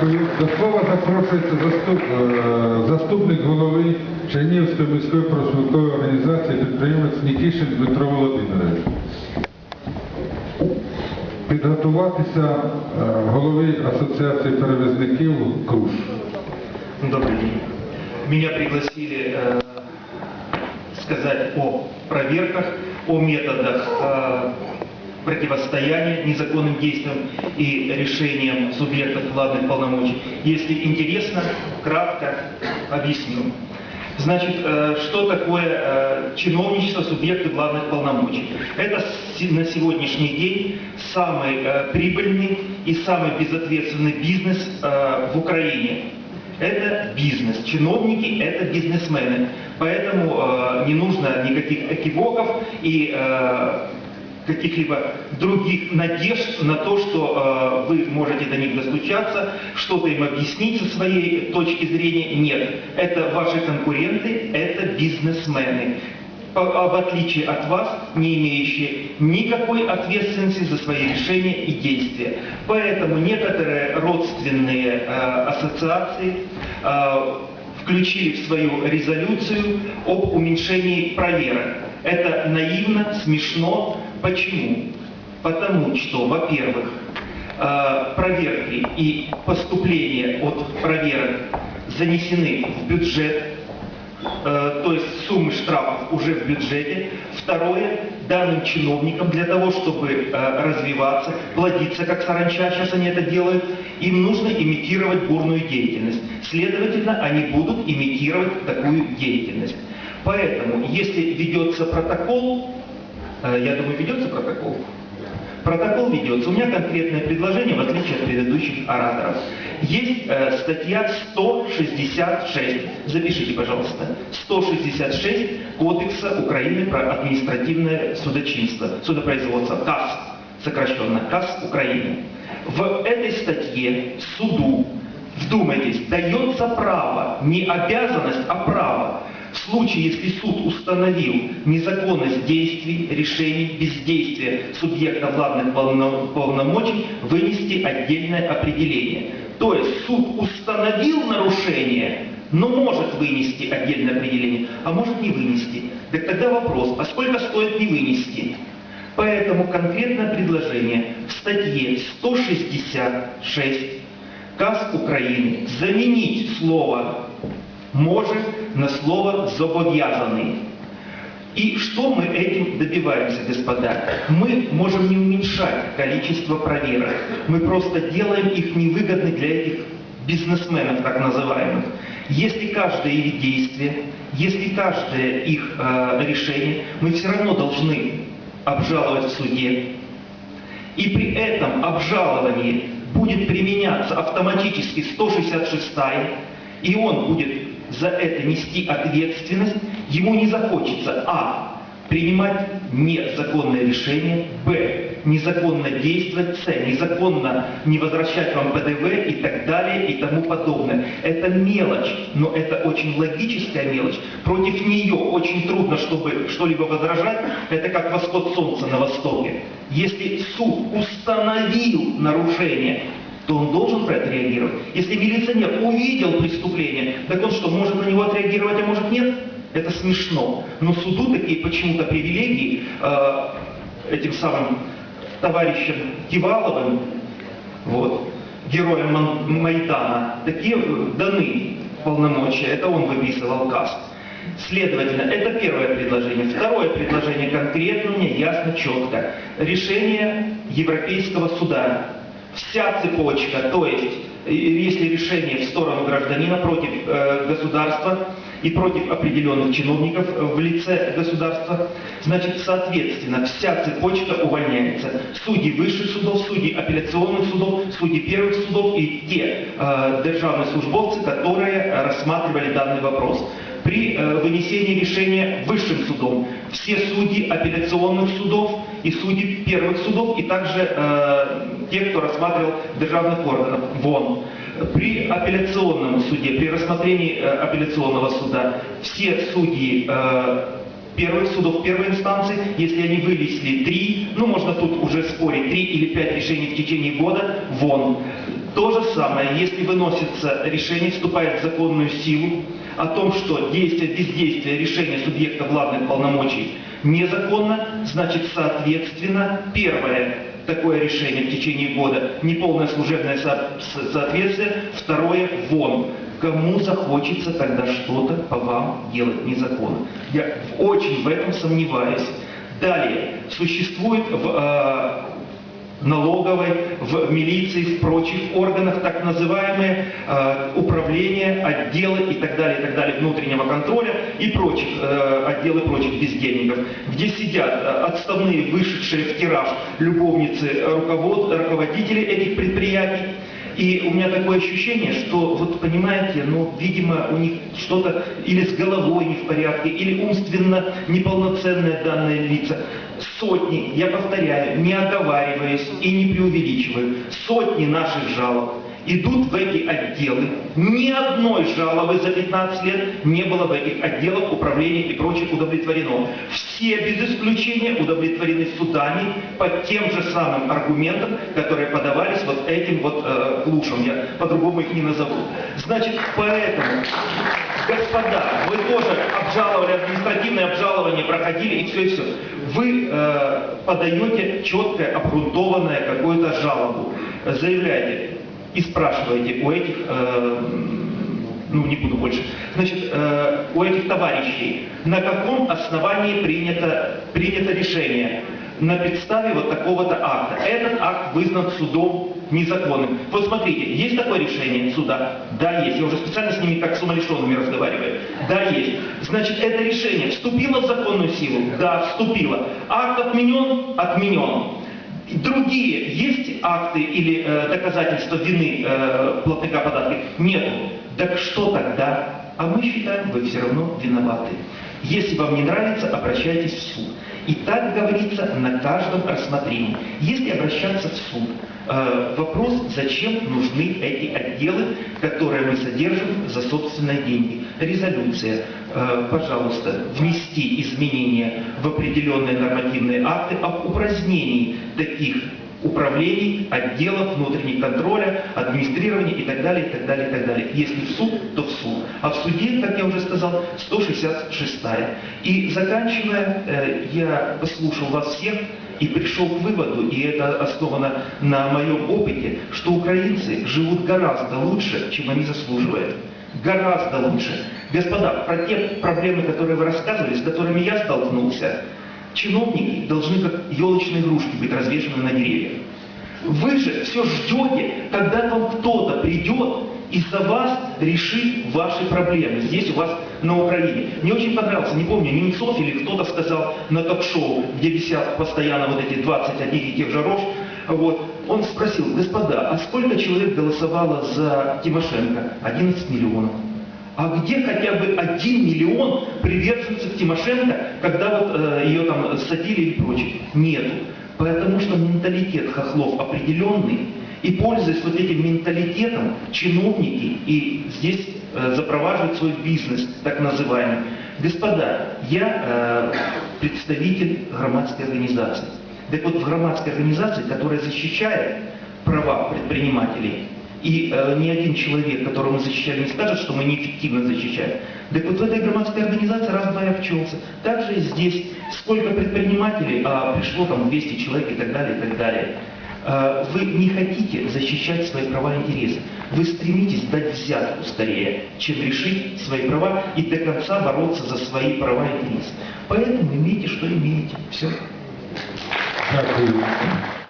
Дякую. До слова запрошується заступ, е, заступник голови Чернігівської міської профспілкової організації підприємець Нікішин Дмитро Володимирович. Підготуватися е, голові Асоціації перевізників Круш. Добрый день. Меня пригласили э, сказать о проверках, о методах э, противостояния незаконным действиям и решениям субъектов владных полномочий. Если интересно, кратко объясню. Значит, э, что такое э, чиновничество субъекты владных полномочий? Это на сегодняшний день самый э, прибыльный и самый безответственный бизнес в Украине. Это бизнес. Чиновники – это бизнесмены. Поэтому не нужно никаких экивоков и каких-либо других надежд на то, что э, вы можете до них достучаться, что-то им объяснить со своей точки зрения. Нет. Это ваши конкуренты, это бизнесмены. А в отличие от вас, не имеющие никакой ответственности за свои решения и действия. Поэтому некоторые родственные э, ассоциации э, включили в свою резолюцию об уменьшении проверок. Это наивно, смешно. Почему? Потому что, во-первых, э, проверки и поступления от проверок занесены в бюджет Э, то есть суммы штрафов уже в бюджете. Второе, данным чиновникам для того, чтобы э, развиваться, плодиться, как саранча, сейчас они это делают, им нужно имитировать бурную деятельность. Следовательно, они будут имитировать такую деятельность. Поэтому, если ведется протокол, я думаю, ведется протокол, Протокол ведется. У меня конкретное предложение, в отличие от предыдущих ораторов. Есть э, статья 166. Запишите, пожалуйста. 166 Кодекса Украины про административное судочинство, судопроизводство, КАС, сокращенно КАС Украины. В этой статье суду, вдумайтесь, дается право, не обязанность, а право в случае, если суд установил незаконность действий, решений, бездействия субъекта полно- полномочий, вынести отдельное определение. То есть суд установил нарушение, но может вынести отдельное определение, а может не вынести. Так тогда вопрос, а сколько стоит не вынести? Поэтому конкретное предложение в статье 166 КАС Украины заменить слово может на слово зобов'язаний. И что мы этим добиваемся, господа? Мы можем не уменьшать количество проверок, мы просто делаем их невыгодны для этих бизнесменов, так называемых. Если каждое их действие, если каждое их э, решение, мы все равно должны обжаловать в суде, и при этом обжаловании будет применяться автоматически 166 и он будет за это нести ответственность, ему не захочется а. принимать незаконное решение, б. незаконно действовать, с. незаконно не возвращать вам ПДВ и так далее и тому подобное. Это мелочь, но это очень логическая мелочь. Против нее очень трудно, чтобы что-либо возражать. Это как восход солнца на востоке. Если суд установил нарушение, то он должен про это реагировать. Если милиционер увидел преступление, так он что, может на него отреагировать, а может нет? Это смешно. Но суду такие почему-то привилегии э, этим самым товарищам Киваловым, вот, героям Майдана, такие даны полномочия. Это он выписывал КАС. Следовательно, это первое предложение. Второе предложение конкретно, мне ясно, четко. Решение Европейского суда. Вся цепочка, то есть, если решение в сторону гражданина против э, государства и против определенных чиновников э, в лице государства, значит, соответственно, вся цепочка увольняется. Судьи высших судов, судьи апелляционных судов, судьи первых судов и те э, державные службовцы, которые рассматривали данный вопрос при э, вынесении решения высшим судом. Все судьи апелляционных судов и судьи первых судов, и также э, те, кто рассматривал державных органов, вон. При апелляционном суде, при рассмотрении э, апелляционного суда, все судьи э, первых судов первой инстанции, если они вынесли три, ну можно тут уже спорить, три или пять решений в течение года, вон. То же самое, если выносится решение, вступает в законную силу о том, что действие, бездействие решения субъекта главных полномочий незаконно, значит, соответственно, первое такое решение в течение года, неполное служебное со- соответствие, второе – вон. Кому захочется тогда что-то по вам делать незаконно? Я очень в этом сомневаюсь. Далее, существует в э, налоговой, в милиции, в прочих органах так называемые э, управления, отделы и так далее, и так далее, внутреннего контроля и прочих, э, отделы прочих бездельников, где сидят э, отставные, вышедшие в тираж любовницы руковод, руководители этих предприятий, и у меня такое ощущение, что, вот понимаете, ну, видимо, у них что-то или с головой не в порядке, или умственно неполноценные данные лица. Сотни, я повторяю, не оговариваясь и не преувеличиваю, сотни наших жалоб идут в эти отделы. Ни одной жалобы за 15 лет не было в этих отделах управления и прочих удовлетворено. Все без исключения удовлетворены судами по тем же самым аргументам, которые подавались вот этим вот э, клушам. Я по-другому их не назову. Значит, поэтому, господа, вы тоже обжаловали, административное обжалование проходили и все, и все. Вы э, подаете четкое, обґрунтованное какую-то жалобу, заявляете, и спрашиваете у этих, э, ну не буду больше, значит, э, у этих товарищей, на каком основании принято, принято решение на подставе вот такого-то акта. Этот акт вызнан судом незаконным. Вот смотрите, есть такое решение суда? Да, есть. Я уже специально с ними как с умалишенными разговариваю. Да, есть. Значит, это решение вступило в законную силу? Да, вступило. Акт отменен? Отменен. Другие есть акты или э, доказательства вины э, платника податки? Нету. Так что тогда? А мы считаем, вы все равно виноваты. Если вам не нравится, обращайтесь в суд. И так говорится на каждом рассмотрении. Если обращаться в суд, э, вопрос, зачем нужны эти отделы, которые мы содержим за собственные деньги. Резолюция. Э, пожалуйста, внести изменения в определенные нормативные акты об упразднении таких управлений, отделов, внутреннего контроля, администрирования и так далее, и так далее, и так далее. Если в суд, то в суд. А в суде, как я уже сказал, 166 И заканчивая, э, я послушал вас всех и пришел к выводу, и это основано на моем опыте, что украинцы живут гораздо лучше, чем они заслуживают. Гораздо лучше. Господа, про те проблемы, которые вы рассказывали, с которыми я столкнулся, чиновники должны как елочные игрушки быть развешаны на деревьях. Вы же все ждете, когда вам кто-то придет и за вас решит ваши проблемы здесь у вас на Украине. Мне очень понравился, не помню, Немцов или кто-то сказал на ток-шоу, где висят постоянно вот эти 20 одних и тех же рож, вот, он спросил, господа, а сколько человек голосовало за Тимошенко? 11 миллионов. А где хотя бы один миллион приверженцев Тимошенко, когда вот э, ее там садили и прочее? Нету. Потому что менталитет хохлов определенный, и пользуясь вот этим менталитетом, чиновники и здесь э, запроваживают свой бизнес, так называемый. Господа, я э, представитель громадской организации. Так вот в громадской организации, которая защищает права предпринимателей, и э, ни один человек, которого мы защищали, не скажет, что мы неэффективно защищаем. Так вот в этой громадской организации раз-два и обчелся. Также и здесь сколько предпринимателей, а пришло там 200 человек и так далее, и так далее. Э, Вы не хотите защищать свои права и интересы. Вы стремитесь дать взятку скорее, чем решить свои права и до конца бороться за свои права и интересы. Поэтому имейте, что имеете. Все. Obrigado.